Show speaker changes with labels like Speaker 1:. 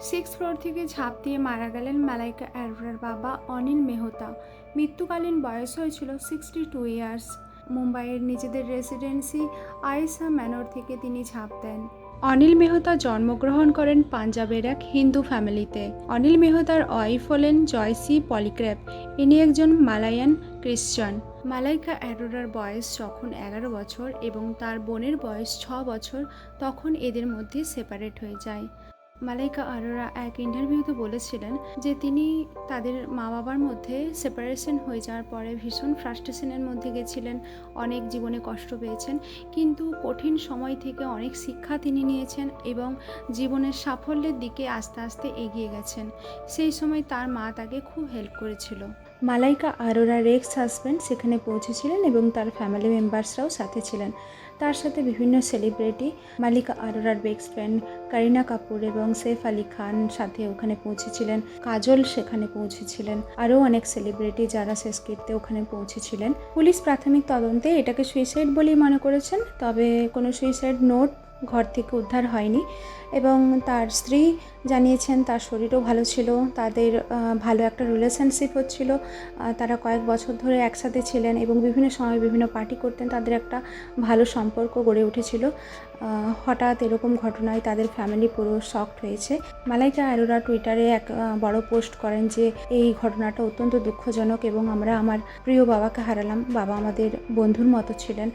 Speaker 1: Six floor থেকে ঝাঁপ দিয়ে মারা গেলেন মালাইকা অ্যারোরার বাবা অনিল মেহতা। মৃত্যুকালীন বয়স হয়েছিল সিক্সটি টু ইয়ার্স মুম্বাইয়ের নিজেদের রেসিডেন্সি আয়েসা ম্যানর থেকে তিনি ঝাঁপ দেন। অনিল মেহতা জন্মগ্রহণ করেন পাঞ্জাবের এক হিন্দু ফ্যামিলিতে অনিল মেহতার ওয়াইফ হলেন জয়সি পলিক্র্যাপ। ইনি একজন মালায়ান খ্রিস্টান মালাইকা অ্যারোরার বয়স যখন এগারো বছর এবং তার বোনের বয়স ছ বছর, তখন এদের মধ্যে সেপারেট হয়ে যায়। মালাইকা আরোরা এক ইন্টারভিউতে বলেছিলেন যে তিনি তাদের মা বাবার মধ্যে সেপারেশন হয়ে যাওয়ার পরে ভীষণ ফ্রাস্ট্রেশনের মধ্যে গেছিলেন, অনেক জীবনে কষ্ট পেয়েছেন, কিন্তু কঠিন সময় থেকে অনেক শিক্ষা তিনি নিয়েছেন এবং জীবনের সাফল্যের দিকে আস্তে আস্তে এগিয়ে গেছেন। সেই সময় তার মা তাকে খুব হেল্প করেছিল। মালাইকা আরোরা এক্স হাজব্যান্ড সেখানে পৌঁছেছিলেন এবং তার ফ্যামিলি মেম্বার্সরাও সাথে ছিলেন। তার সাথে বিভিন্ন সেলিব্রিটি মালিকা আরোরার বেস্ট ফ্রেন্ড কারিনা কাপুর এবং সেফ আলী খান সাথে ওখানে পৌঁছেছিলেন, কাজল সেখানে পৌঁছেছিলেন, আরও অনেক সেলিব্রিটি যারা শেষকৃত্যে ওখানে পৌঁছেছিলেন। পুলিশ প্রাথমিক তদন্তে এটাকে সুইসাইড বলেই মনে করেছেন, তবে কোনো সুইসাইড নোট ঘর থেকে উদ্ধার হয়নি এবং তার স্ত্রী জানিয়েছেন তার শরীরও ভালো ছিল, তাদের ভালো একটা রিলেশনশিপ হচ্ছিল তারা কয়েক বছর ধরে একসাথে ছিলেন এবং বিভিন্ন সময় বিভিন্ন পার্টি করতেন, তাদের একটা ভালো সম্পর্ক গড়ে উঠেছিল। হঠাৎ এরকম ঘটনায় তাদের ফ্যামিলি পুরো শকড হয়েছে। মালাইকা অ্যারোরা টুইটারে এক বড় পোস্ট করেন যে, এই ঘটনাটা অত্যন্ত দুঃখজনক এবং আমরা আমার প্রিয় বাবাকে হারালাম, বাবা আমাদের বন্ধুর মতো ছিলেন।